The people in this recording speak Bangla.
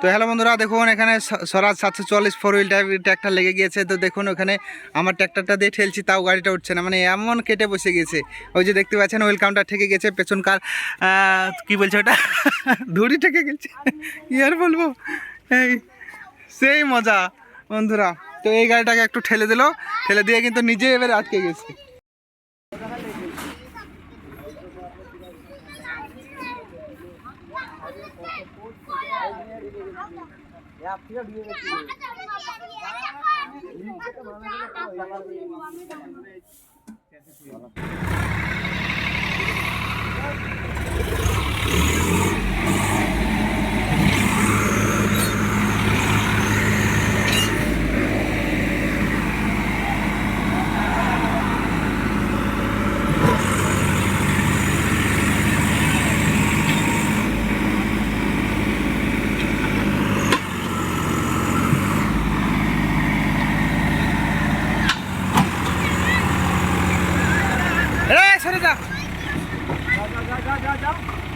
তো হ্যালো বন্ধুরা, দেখুন, এখানে স্বরাজ সাতশো চল্লিশ ফোর হুইল ট্র্যাক্টর লেগে গিয়েছে। তো দেখুন, ওখানে আমার ট্র্যাক্টরটা দিয়ে ঠেলছি, তাও গাড়িটা উঠছে না। মানে এমন কেটে বসে গেছে ওই যে দেখতে পাচ্ছেন ওয়েল কাউন্টার ঠেকে গেছে পেছনকার কি বলছে ওটা? ধুড়ি ঠেকে গেছে কি আর বলব? এই, সেই মজা, বন্ধুরা। তো এই গাড়িটাকে একটু ঠেলে দিল। ঠেলে দিয়ে কিন্তু নিজে এবারে আটকে গেছে। جا جا جا